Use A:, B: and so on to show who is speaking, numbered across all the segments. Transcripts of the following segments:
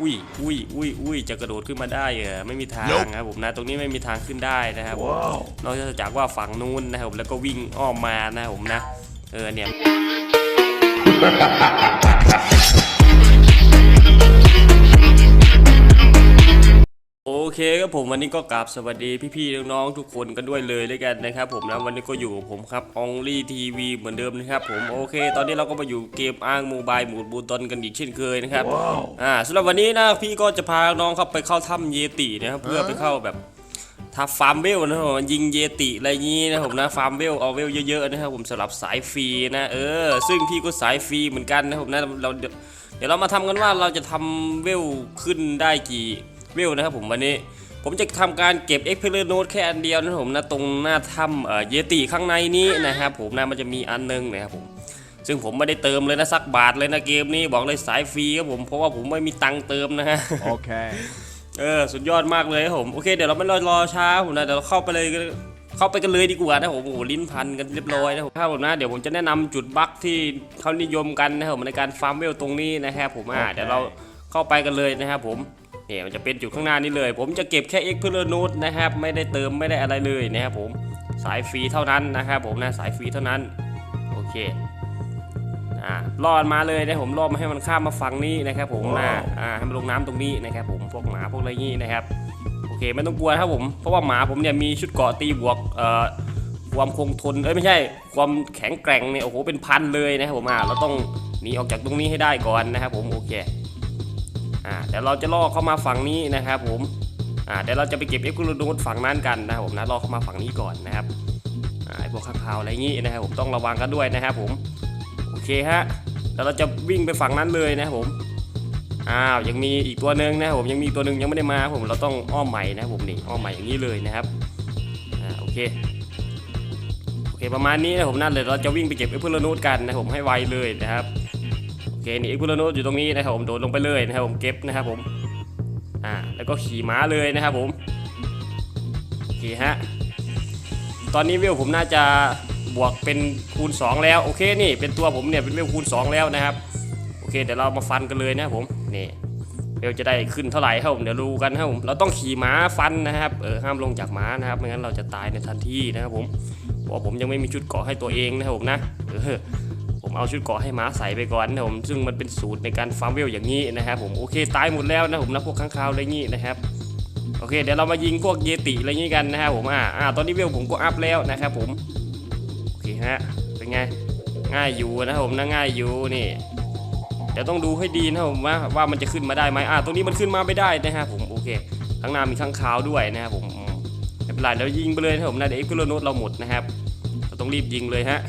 A: อุ้ยอุ้ยอุ้ยอุ้ยจะกระโดดขึ้นมาได้เหรอไม่มีทางนะครับผมนะตรงนี้ไม่มีทางขึ้นได้นะครับผมนอกจากว่าฝั่งนู้นนะครับผมแล้วก็วิ่งอ้อมมานะครับผมนะเออเนี่ย เคครับผมวันนี้ก็กราบสวัสดีพี่ๆน้องๆทุกคนกันด้วยเลยด้วยกันนะครับผมนะวันนี้ก็อยู่กับผมครับ Only TV เหมือนเดิมนะครับผมโอเค ตอนนี้เราก็มาอยู่เกมอ้างโมบายหมูดบูตอนกันอีกเช่นเคยนะครับอ่าสำหรับวันนี้นะพี่ก็จะพาน้องเข้าไปเข้าถ้ำเยตินะครับเพื่อไปเข้าแบบทับฟาร์มเวลนะครับผมยิงเยติอะไรอย่างนี้นะครับผมนะฟาร์มเวลเอาเวลเยอะๆนะครับผมสำหรับสายฟรีนะเออซึ่งพี่ก็สายฟรีเหมือนกันนะครับผมนะเราเดี๋ยวเดี๋ยวเรามาทำกันว่าเราจะทำเวลขึ้นได้กี่ เวลนะครับผมวันนี้ผมจะทำการเก็บ e x p e r i Note แค่อันเดียวนะครับผมนะตรงหน้าถ้ำเอ่อเยติข้างในนี้นะครับผมนะมันจะมีอันนึงนะครับผมซึ่งผมไม่ได้เติมเลยนะสักบาทเลยนะเกมนี้บอกเลยสายฟรีครับผมเพราะว่าผมไม่มีตังค์เติมนะฮะ
B: Okay.
A: เออสุดยอดมากเลยครับผมโอเคเดี๋ยวเราไม่รอรอช้าผมนะเดี๋ยวเราเข้าไปเลยเข้าไปกันเลยดีกว่านะผมโอ้โหลิ้นพันกันเรียบร้อยนะผมครับผมนะเดี๋ยวผมจะแนะนำจุดบั๊กที่เขานิยมกันนะครับผมในการฟาร์มเวลตรงนี้นะครับผมอ่าเดี๋ยวเราเข้าไปกันเลยนะครับผม เนี่ยมันจะเป็นจุดข้างหน้านี้เลย ผมจะเก็บแค่ e x p e r i Note นะครับ ไม่ได้เติมไม่ได้อะไรเลยนะครับผมสายฟรีเท่านั้นนะครับผมนะสายฟรีเท่านั้นโอเคอ่ารอดมาเลยนะผมรอดมาให้มันข้ามมาฝั่งนี้นะครับ ผมนะอ่าให้มันลงน้ำตรงนี้นะครับผมพวกหมาพวกอะไรงี้นะครับโอเคไม่ต้องกลัวนะครับผมเพราะว่าหมาผมเนี่ยมีชุดเกราะตีบวกเอ่อความคงทนเอ้ยไม่ใช่ ความแข็งแกร่งเนี่ยโอ้โหเป็นพันเลยนะครับผมอ่าเราต้องหนีออกจากตรงนี้ให้ได้ก่อนนะครับผมโอเค อ่าเดี๋ยวเราจะล่อเข้ามาฝั่งนี้นะครับผมอ่าเดี๋ยวเราจะไปเก็บเอ็กซ์คูลูนูดฝั่งนั้นกันนะครับผมนะล่อเข้ามาฝั่งนี้ก่อนนะครับอ่าไอพวกข้างคาวอะไรงี้นะครับผมต้องระวังกันด้วยนะครับผมโอเคฮะแล้วเราจะวิ่งไปฝั่งนั้นเลยนะครับผมอ้าวยังมีอีกตัวหนึ่งนะครับผมยังมีตัวหนึ่งยังไม่ได้มาผมเราต้องอ้อมใหม่นะครับผมนี่อ้อมใหม่อย่างนี้เลยนะครับอ่าโอเคโอเคประมาณนี้นะผมนั่นเลยเราจะวิ่งไปเก็บเอ็กซ์พลนูดกันนะครับผมให้ไวเลยนะครับ เคนี่เอ็กซ์พลนูดอยู่ตรงนี้นะครับผมโดดลงไปเลยนะครับผมเก็บนะครับผมอ่าแล้วก็ขี่ม้าเลยนะครับผมโอเคฮะตอนนี้เวลผมน่าจะบวกเป็นคูณ 2 แล้วโอเคนี่เป็นตัวผมเนี่ยเป็นเวลคูณ 2 แล้วนะครับโอเคเดี๋ยวเรามาฟันกันเลยนะผมนี่เวลจะได้ขึ้นเท่าไหร่ครับผมเดี๋ยวดูกันครับผมเราต้องขี่ม้าฟันนะครับเออห้ามลงจากม้านะครับไม่งั้นเราจะตายในทันทีนะครับผมเพราะผมยังไม่มีชุดเกาะให้ตัวเองนะครับผมนะเออ ผมเอาชุดเกาะให้ม้าใส่ไปก่อนนะผมซึ่งมันเป็นสูตรในการฟาร์มเวลอย่างนี้นะครับผมโอเคตายหมดแล้วนะผมนะพวกข้างคาวอะไรงี้นะครับโอเคเดี๋ยวเรามายิงพวกเยติอะไรงี้กันนะครับผมอ่าอ่าตอนนี้เวลผมก็อัพแล้วนะครับผมโอเคฮะเป็นไงง่ายอยู่นะครับผมนะง่ายอยู่นี่เดี๋ยวต้องดูให้ดีนะครับผมว่าว่ามันจะขึ้นมาได้ไหมอ่าตรงนี้มันขึ้นมาไม่ได้นะครับผมโอเคข้างหน้ามีข้างคาวด้วยนะครับผมไม่เป็นไรเดี๋ยวยิงไปเลยนะครับผมนะเดี๋ยวเอ็กซ์โนตเราหมดนะครับเราต้องรีบยิงเลยฮะ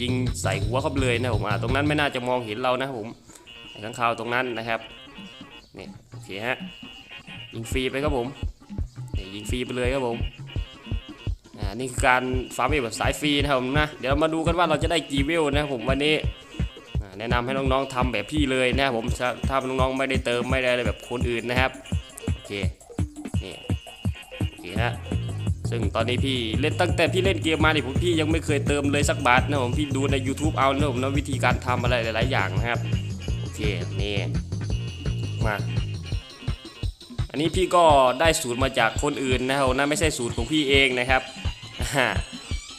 A: ยิงใส่หัวเขาไปเลยนะผมอ่าตรงนั้นไม่น่าจะมองเห็นเรานะผมข้างคาวตรงนั้นนะครับนี่โอเคฮะยิงฟรีไปครับผมนี่ยิงฟรีไปเลยครับผมอ่านี่คือการฟาร์มเวลแบบสายฟรีนะครับผมนะเดี๋ยวมาดูกันว่าเราจะได้กี่เวลนะครับผมวันนี้แนะนำให้น้องๆทำแบบพี่เลยนะครับผมถ้าถ้าน้องๆไม่ได้เติมไม่ได้อะไรแบบคนอื่นนะครับโอเคนี่โอเคฮะ ซึ่งตอนนี้พี่เล่นตั้งแต่พี่เล่นเกมมาเนี่ยผมพี่ยังไม่เคยเติมเลยสักบาทนะผมพี่ดูใน YouTube เอานะผมนะวิธีการทำอะไรหลาย ๆ อย่างนะครับ โอเคนี่มาอันนี้พี่ก็ได้สูตรมาจากคนอื่นนะครับนะไม่ใช่สูตรของพี่เองนะครับ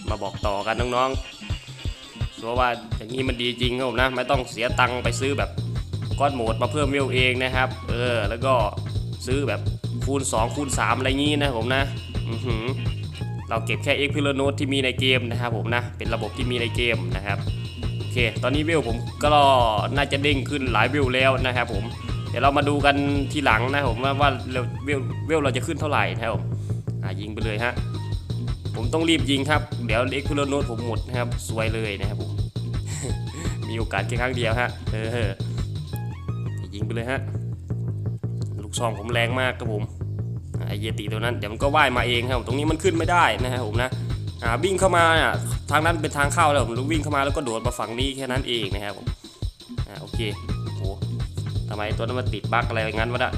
A: มาบอกต่อกันน้องๆเพราะว่าอย่างนี้มันดีจริงครับผมนะไม่ต้องเสียตังค์ไปซื้อแบบก้อนโหมดมาเพิ่มเวลเองนะครับ เออ แล้วก็ซื้อแบบคูณ 2 คูณ 3 อะไรงี้นะผมนะ เราเก็บแค่ X p i l o n o t e ที่มีในเกมนะครับผมนะ เป็นระบบที่มีในเกมนะครับ โอเค ตอนนี้เวลผมก็น่าจะเด้งขึ้นหลายเวลแล้วนะครับผม เดี๋ยวเรามาดูกันทีหลังนะผมว่าว่าเวลเวลเวเราจะขึ้นเท่าไหร่นะครับผมยิงไปเลยฮะ ผมต้องรีบยิงครับ เดี๋ยวเอ็กซ์โนตผมหมดนะครับ สวยเลยนะครับผม มีโอกาสแค่ครั้งเดียวฮะ เออยิงไปเลยฮะ ลูกซองผมแรงมากครับผม ไอเยติตัวนั้นเดี๋ยวมันก็ว่ายมาเองครับผมตรงนี้มันขึ้นไม่ได้นะครับผมนะอ่าวิ่งเข้ามาอะทางนั้นเป็นทางเข้าแล้วผมวิ่งเข้ามาแล้วก็โดดมาฝั่งนี้แค่นั้นเองนะครับผมอ่าโอเคโอ้โหทำไมตัวนั้นมันติดบั๊กอะไรอย่างนั้นวะน่ะ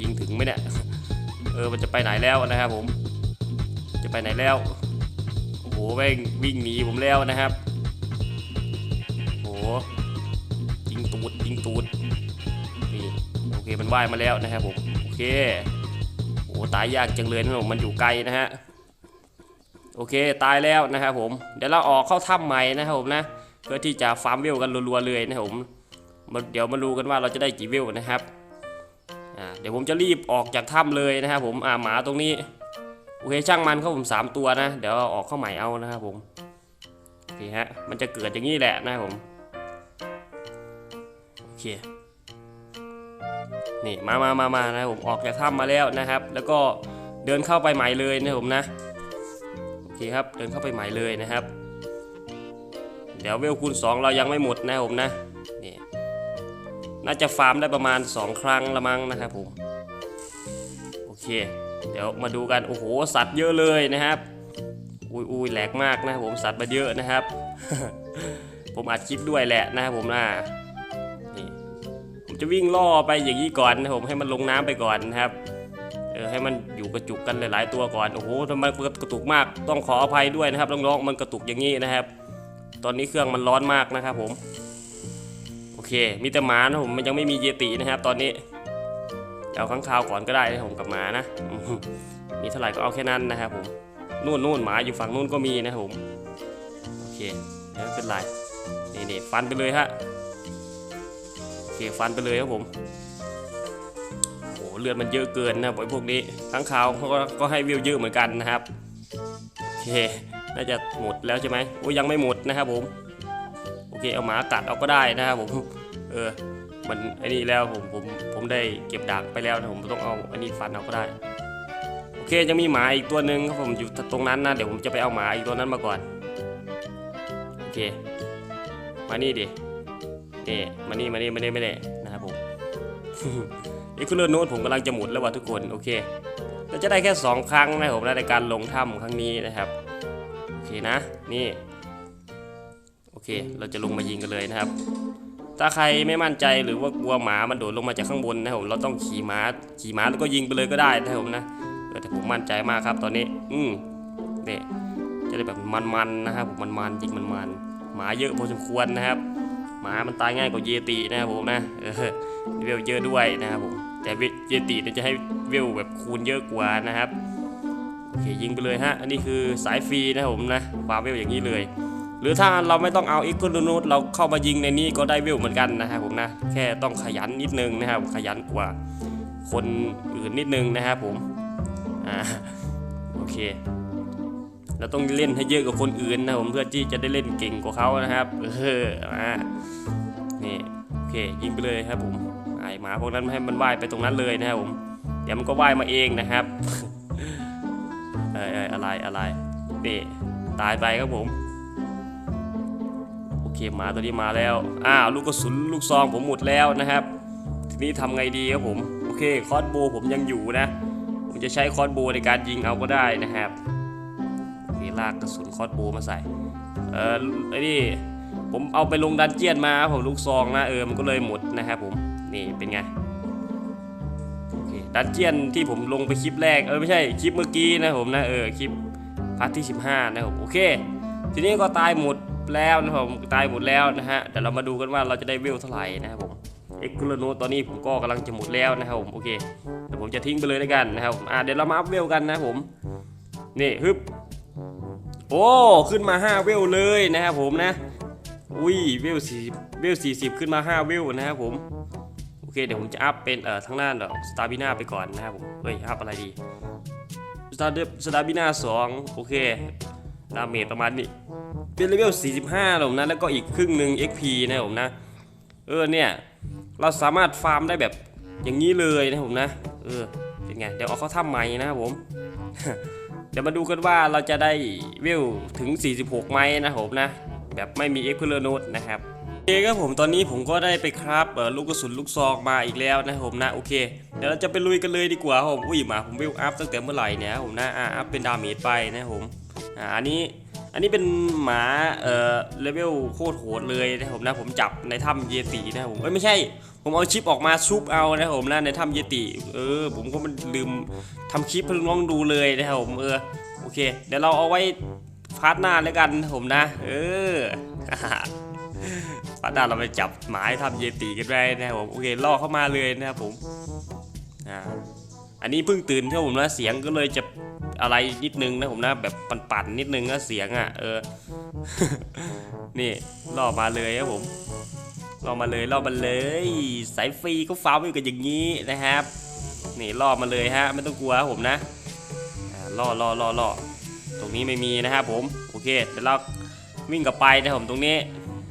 A: ยิงถึงไหมเนี่ยเออมันจะไปไหนแล้วนะครับผม จะไปไหนแล้วโอ้โหแม่งวิ่งหนีผมแล้วนะครับโอ้โหยิงตูดยิงตูดนี่โอเคมันว่ายมาแล้วนะครับผมโอเค โอ้ตายยากจังเลยนะผมมันอยู่ไกลนะฮะโอเคตายแล้วนะครับผมเดี๋ยวเราออกเข้าถ้ำใหม่นะครับผมนะเพื่อที่จะฟาร์มเวลกันรัวๆเลยนะครับผมเดี๋ยวมาดูกันว่าเราจะได้กี่เวลนะครับเดี๋ยวผมจะรีบออกจากถ้ำเลยนะครับผมอ่าหมาตรงนี้โอเคช่างมันครับผมสามตัวนะ เดี๋ยวเอาออกเข้าใหม่เอานะครับผมโอเคฮะมันจะเกิดอย่างนี้แหละนะครับผมโอเค นี่มามามามานะผมออกจากถ้ำมาแล้วนะครับ แล้วก็เดินเข้าไปใหม่เลยนะผมนะโอเคครับเดินเข้าไปใหม่เลยนะครับ เดี๋ยวเวลคูณ 2 เรายังไม่หมดนะผมนะนี่น่าจะฟาร์มได้ประมาณ 2 ครั้งละมั้งนะครับผมโอเค เดี๋ยวมาดูกันโอ้โหสัตว์เยอะเลยนะครับอุ้ยอุ้ยแหลกมากนะผมสัตว์มาเยอะนะครับ ผมอัดคลิปด้วยแหละนะครับผมนะ ผมจะวิ่งล่อไปอย่างนี้ก่อนนะครับผมให้มันลงน้ำไปก่อนนะครับเออให้มันอยู่กระจุกกันหลาย ๆ ตัวก่อนโอ้โหทำไมกระตุกมากต้องขออภัยด้วยนะครับน้องๆมันกระตุกอย่างนี้นะครับ ตอนนี้เครื่องมันร้อนมากนะครับผมโอเค มีแต่หมานะผมมันยังไม่มีเยตินะครับ ตอนนี้เอาข้างคาวก่อนก็ได้นะครับผมกับหมานะมีเท่าไหร่ก็เอาแค่นั้นนะครับผมนู่นนู่นหมาอยู่ฝั่งนู่นก็มีนะครับผมโอเคไม่เป็นไรนี่นี่ฟันไปเลยฮะ เคฟันไปเลยครับผมโอ้เลือดมันเยอะเกินนะพวกนี้ทั้งขาวเขาก็ก็ให้วิวเยอะเหมือนกันนะครับโอเคน่าจะหมดแล้วใช่ไหมโอ้ยยังไม่หมดนะครับผมโอเคเอาหมากัดเอาก็ได้นะครับผมเออมันไอ้นี่แล้วผมผมผมได้เก็บดากไปแล้วนะผมต้องเอาอันนี้ฟันเอาก็ได้โอเคยังมีหมาอีกตัวหนึ่งครับผมอยู่ตรงนั้นนะเดี๋ยวผมจะไปเอาหมาอีกตัวนั้นมาก่อนโอเคมานี่ดิ นี่มานี่มานี่มานี่ไม่ได้นะครับผมอีกคุณเลือโน้ตผมกำลังจะหมุนแล้วว่ะทุกคนโอเคเราจะได้แค่ 2 ครั้งนะครับผมในการลงถ้ำครั้งนี้นะครับโอเคนะนี่โอเค เราจะลงมายิงกันเลยนะครับ ถ้าใครไม่มั่นใจหรือว่ากลัวหมามันโดดลงมาจากข้างบนนะครับผมเราต้องขี่ม้าขี่ม้าแล้วก็ยิงไปเลยก็ได้นะครับผมนะแต่ผมมั่นใจมากครับตอนนี้ อืมเนี่ยจะได้แบบมันๆนะครับผมมันๆยิงมันๆหมาเยอะพอสมควรนะครับ หมามันตายง่ายกว่าเยตินะครับผมนะเออเวลเยอะด้วยนะครับผมแต่เยติเนี่ยจะให้เวลแบบคูณเยอะกว่านะครับโอเคยิงไปเลยฮะอันนี้คือสายฟรีนะครับผมนะฟามเวลอย่างนี้เลย หรือถ้าเราไม่ต้องเอาอีกคนนูตเราเข้ามายิงในนี้ก็ได้เวลเหมือนกันนะครับผมนะแค่ต้องขยันนิดนึงนะครับขยันกว่าคนอื่นนิดนึงนะครับผมอ่าโอเค เราต้องเล่นให้เยอะกว่าคนอื่นนะผมเพื่อที่จะได้เล่นเก่งกว่าเขานะครับ เออมานี่โอเคยิงไปเลยครับผมไอหมาพวกนั้นให้มันว่ายไปตรงนั้นเลยนะครับผมเดี๋ยวมันก็ว่ายมาเองนะครับเออออะไรอะไรนี่ตายไปครับผมโอเคหมาตัวนี้มาแล้วอ้าวลูกกระสุนลูกซองผมหมดแล้วนะครับ ทีนี้ทำไงดีครับผมโอเคคอสโบผมยังอยู่นะ ผมจะใช้คอสโบในการยิงเอาก็ได้นะครับ ลากกระสุนคอสโบมาใส่ เออไอ้นี่ผมเอาไปลงดันเจียนมาผมลูกซองนะเออมันก็เลยหมดนะครับผมนี่เป็นไงโอเคดันเจียนที่ผมลงไปคลิปแรกเออไม่ใช่คลิปเมื่อกี้นะผมนะเออคลิปพาร์ทที่ 15 นะครับผมโอเค ทีนี้ก็ตายหมดแล้วนะผมตายหมดแล้วนะฮะเดี๋ยวเรามาดูกันว่าเราจะได้เวลเท่าไหร่นะครับผมเอ็กซ์โนตอนนี้ผมก็กำลังจะหมดแล้วนะครับผมโอเคเดี๋ยวผมจะทิ้งไปเลยแล้วกันนะครับอ่าเดี๋ยวเรามาอัพเวลกันนะผมนี่ฮึบ โอ้ ขึ้นมา 5 เวลเลยนะครับผมนะ อุ้ยเวลสี่เวล40ขึ้นมา 5 เวลนะครับผม โอเค เดี๋ยวผมจะอัพเป็นเอ่อทางด้านสตาร์บิน่าไปก่อนนะครับผม เฮ้ย อัพอะไรดีสตาร์สตาร์บิน่า2โอเคดาเมจประมาณนี้ เป็นเลเวล 45ผมนะ แล้วก็อีกครึ่งหนึ่ง XP นะผมนะ เออเนี่ย เราสามารถฟาร์มได้แบบอย่างนี้เลยนะผมนะ เออ เป็นไง เดี๋ยวเอาเข้าถ้ำใหม่นะครับผม เดี๋ยวมาดูกันว่าเราจะได้เวถึง 46 ไหมนะผมนะ แบบไม่มีเอ็กเพลโนดนะครับโอเคครับผมตอนนี้ผมก็ได้ไปครับลูกกระสุนลูกซองมาอีกแล้วนะผมนะโอเคเดี๋ยวเราจะไปลุยกันเลยดีกว่าผมอุ้ยหมาผมเวอัพตั้งแต่เมื่อไหร่เนี่ยผมนะอ่าอัพเป็นดาเมจไปนะผมอ่าอันนี้อันนี้เป็นหมาเอ่อเลเวลโคตรโหดเลยนะผมนะผมจับในถ้ำเยตินะผมเอ้ยไม่ใช่ ผมเอาชิปออกมาชุบเอานะผมนะในถ้ำเยติ เออ ผมก็มันลืมทำคลิปให้น้องดูเลยนะครับผมเออโอเค เดี๋ยวเราเอาไว้พาร์ทหน้าแล้วกันผมนะ เออพาร์ทหน้าเราไปจับหมายทำเยติกันได้นะครับผมโอเคล่อเข้ามาเลยนะครับผมอ่าอันนี้เพิ่งตื่นครับผมนะเสียงก็เลยจะอะไรนิดนึงนะผมนะแบบปั่นๆนิดนึงนะเสียงอะเออ นี่ล่อมาเลยครับผม ล่อมาเลยล่อมาเลย สายฟรีก็ฟาวอยู่กันอย่างนี้นะครับ นี่ล่อมาเลยฮะไม่ต้องกลัวผมนะล่อล่อล่อล่อตรงนี้ไม่มีนะครับผมโอเคเดี๋ยวเราวิ่งกลับไปนะผมตรงนี้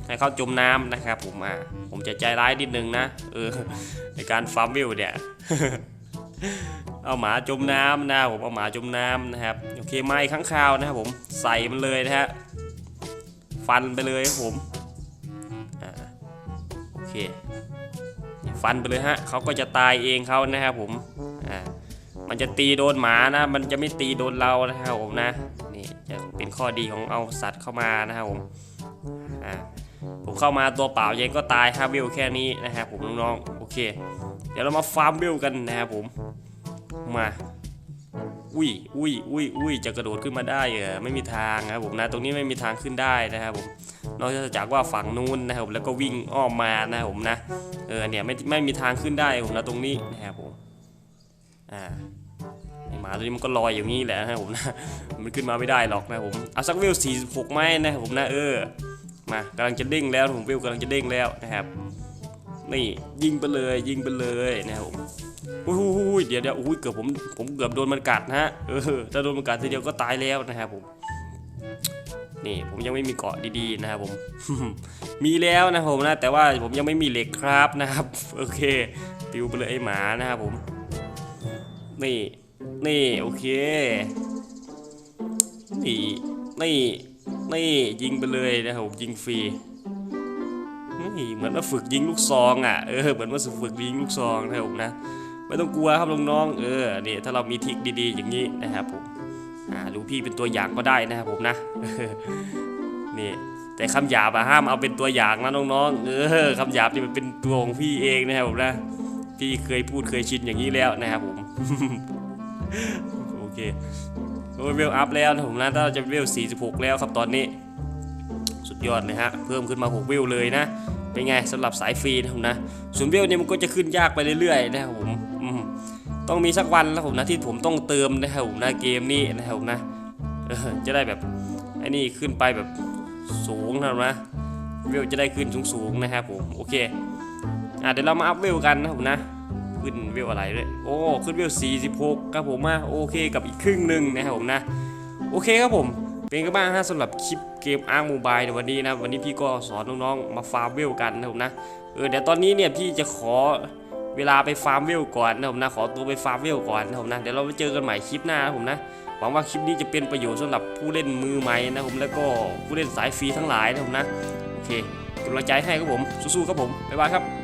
A: ให้เขาจมน้ำนะครับผมอ่าผมจะใจร้ายนิดนึงนะเออในการฟาร์มวิวเนี่ยเอาหมาจมน้ำนะผมเอาหมาจมน้ำนะครับโอเคไม้ข้างคาวนะครับผมใส่มันเลยนะฮะฟันไปเลยครับผม เคฟันไปเลยฮะเขาก็จะตายเองเขานะครับผมอ่ามันจะตีโดนหมานะ มันจะไม่ตีโดนเรานะครับผมนะนี่จะเป็นข้อดีของเอาสัตว์เข้ามานะครับผมอ่าผมเข้ามาตัวเปล่ายังก็ตายฮาวิลแค่นี้นะครับผมน้องๆโอเค เดี๋ยวเรามาฟาร์มวิลกันนะครับผมมา อุ้ยอุ้ยอุ้ยอุ้ยจะกระโดดขึ้นมาได้เหรอไม่มีทางนะครับผมนะตรงนี้ไม่มีทางขึ้นได้นะครับผมนอกจากว่าฝั่งนู้นนะครับแล้วก็วิ่งอ้อมมานะครับผมนะเออเนี่ยไม่ไม่มีทางขึ้นได้ผมนะตรงนี้นะครับผมอ่าหมาตัวนี้มันก็ลอยอย่างนี้แหละนะครับผมนะมันขึ้นมาไม่ได้หรอกนะครับผมเอาสักวิว46ไหมนะครับผมนะเออมากำลังจะเด้งแล้วผมวิวกำลังจะเด้งแล้วนะครับนี่ยิงไปเลยยิงไปเลยนะครับผม อุ้ยอุ้ยเดี๋ยวเดี๋ยวอุ้ยเกือบผมผมเกือบโดนมันกัดนะฮะเออถ้าโดนมันกัดทีเดียวก็ตายแล้วนะครับผมนี่ผมยังไม่มีเกาะดีๆนะครับผม มีแล้วนะผมนะแต่ว่าผมยังไม่มีเหล็กครับนะครับโอเคปิวไปเลยไอ้หมานะครับผม นี่นี่โอเคนี่นี่นี่ยิงไปเลยนะครับผมยิงฟรีนี่เหมือนว่าฝึกยิงลูกซองอะเออเหมือนว่าฝึกยิงลูกซองนะครับผมนะ ไม่ต้องกลัวครับน้องๆเออนี่ถ้าเรามีทิกดีๆ อย่างนี้นะครับผมอ่าดูพี่เป็นตัวอย่างก็ได้นะครับผมนะนี่แต่คำหยาบอะห้ามเอาเป็นตัวอย่างนะน้องๆเออคำหยาบนี่มันเป็นตัวของพี่เองนะครับผมนะพี่เคยพูดเคยชินอย่างนี้แล้วนะครับผมโอเคโอ้เวลอัพแล้วนะผมนะถ้าจะเวล46 แล้วครับตอนนี้ สุดยอดเลยฮะเพิ่มขึ้นมา 6 เวลเลยนะเป็นไงสำหรับสายฟรีนะผมนะส่วนเวลนี่มันก็จะขึ้นยากไปเรื่อยๆนะครับผม ต้องมีสักวันแล้วผมนะที่ผมต้องเติมนะครับผมนะเกมนี้นะครับผมนะจะได้แบบไอ้นี่ขึ้นไปแบบสูงนะครับนะเวลจะได้ขึ้นสูงๆนะครับผมโอเคอะเดี๋ยวเรามาอัพเวลกันนะครับผมนะขึ้นเวลอะไรด้วยโอ้ขึ้นเวล46ครับผมมาโอเคกับอีกครึ่งหนึ่งนะครับผมนะโอเคครับผมเป็นไงบ้างฮะสำหรับคลิปเกมอาร์โมบายในวันนี้นะวันนี้พี่ก็สอนน้องๆมาฟาร์มเวลกันนะครับผมนะเออเดี๋ยวตอนนี้เนี่ยพี่จะขอ เวลาไปฟาร์มเวลก่อนนะผมนะขอตัวไปฟาร์มเวลก่อนนะผมนะเดี๋ยวเราไปเจอกันใหม่คลิปหน้านะผมนะหวังว่าคลิปนี้จะเป็นประโยชน์สำหรับผู้เล่นมือใหม่นะผมแล้วก็ผู้เล่นสายฟรีทั้งหลายนะผมนะโอเคกำลังใจให้ครับผมสู้ๆครับผมบ๊ายบายครับ